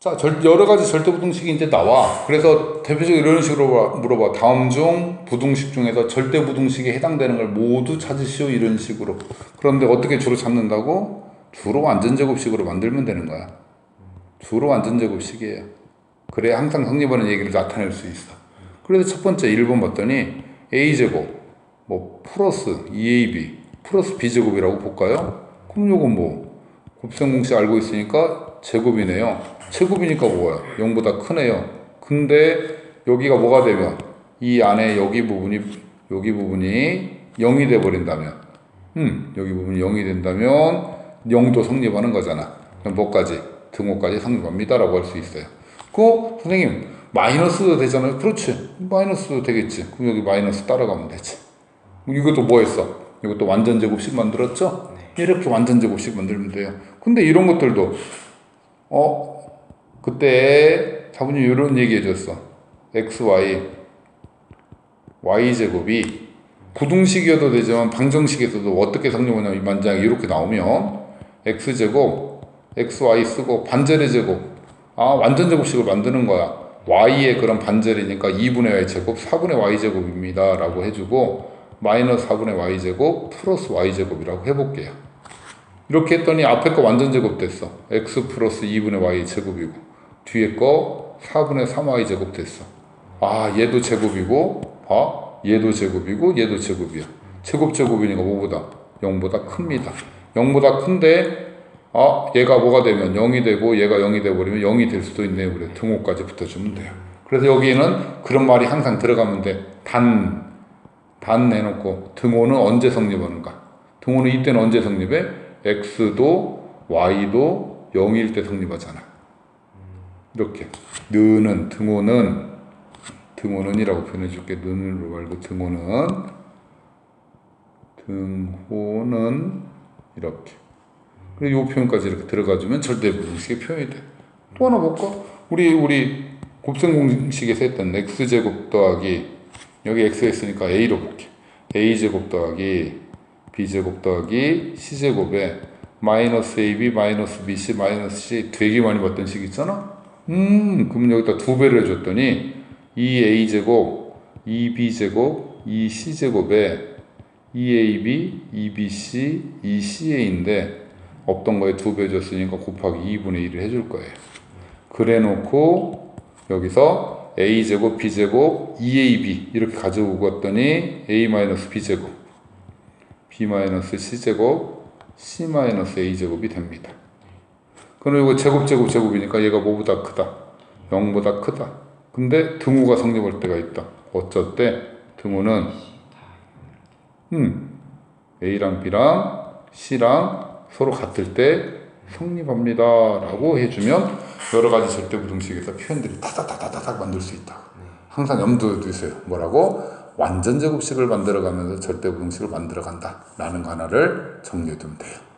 자, 절- 여러 가지 절대 부등식이 이제 나와. 그래서 대표적으로 이런 식으로 물어봐-. 다음 중 부등식 중에서 절대 부등식에 해당되는 걸 모두 찾으시오. 이런 식으로. 그런데 어떻게 주로 찾는다고? 주로 완전제곱식으로 만들면 되는 거야. 주로 완전제곱식이에요. 그래야 항상 성립하는 얘기를 나타낼 수 있어. 그래서 첫 번째 1번 봤더니 a제곱, 뭐 플러스 2ab, 플러스 b제곱이라고 볼까요? 그럼 요건 뭐 곱셈 공식 알고 있으니까 제곱이네요. 제곱이니까 뭐야? 0보다 크네요. 근데 여기가 뭐가 되면 이 안에 여기 부분이 여기 부분이 0이 돼 버린다면 음, 여기 부분이 0이 된다면 0도 성립하는 거잖아. 그럼 뭐까지? 등호까지 성립합니다라고 할 수 있어요. 그 선생님 마이너스도 되잖아요. 그렇지. 마이너스도 되겠지. 그럼 여기 마이너스 따라가면 되지. 이것도 뭐 했어? 이것도 완전 제곱식 만들었죠? 이렇게 완전 제곱식 만들면 돼요. 근데 이런 것들도 어 그때 사부님 이런 얘기 해줬어. x, y, y 제곱이 구등식이어도 되지만 방정식에서도 어떻게 이 만장이 이렇게 나오면 x 제곱, x, y 쓰고 반절의 제곱 아 완전 제곱식을 만드는 거야. y의 그런 반절이니까 2분의 y 제곱, 4분의 y 제곱입니다. 라고 해주고 마이너스 4분의 y 제곱 플러스 y 제곱이라고 해볼게요. 이렇게 했더니 앞에 거 완전 제곱 됐어. x 플러스 2분의 y 제곱이고 뒤에 거 4분의 3y 제곱 됐어. 아 얘도 제곱이고 봐 얘도 제곱이고 얘도 제곱이야. 제곱 제곱이니까 뭐보다 0보다 큽니다. 0보다 큰데 아 얘가 뭐가 되면 0이 되고 얘가 0이 돼버리면 0이 될 수도 있네요. 그래 등호까지 붙여주면 돼요. 그래서 여기에는 그런 말이 항상 들어가면 돼. 단, 단 내놓고 등호는 언제 성립하는가? 등호는 이때는 언제 성립해? X도 y도 0일 때 성립하잖아. 이렇게 느는 등호는 등호는이라고 표현해줄게. 는으로 말고 등호는 등호는 이렇게. 그리고 이 표현까지 이렇게 들어가주면 절대 부등식의 표현이 돼. 또 하나 볼까? 우리 우리 곱셈 공식에서 했던 x 제곱 더하기 여기 x 했으니까 a로 볼게. a 제곱 더하기 b 제곱 더하기 c 제곱에 마이너스 ab 마이너스 bc 마이너스 c 되게 많이 봤던 식 있잖아. 음, 그러면 여기다 두 배를 해줬더니 2a 제곱, 2b 제곱, 2c 제곱에 2ab, 2bc, 2ca인데 없던 거에 두 배 줬으니까 곱하기 2분의 1을 해줄 거예요. 그래 놓고 여기서 a 제곱, b 제곱, 2ab 이렇게 가져오고 왔더니 a 마이너스 b 제곱, b 마이너스 c 제곱, c 마이너스 a 제곱이 됩니다. 이거 제곱 제곱 제곱이니까 얘가 뭐보다 크다? 0보다 크다. 근데 등호가 성립할 때가 있다. 어쩔 때 등호는 음 A랑 B랑 C랑 서로 같을 때 성립합니다 라고 해주면 여러 가지 절대 부등식에서 표현들이 타닥타닥타닥 만들 수 있다. 항상 염두에 두세요. 뭐라고? 완전 제곱식을 만들어가면서 절대 부등식을 만들어간다라는 거 하나를 정리해 두면 돼요.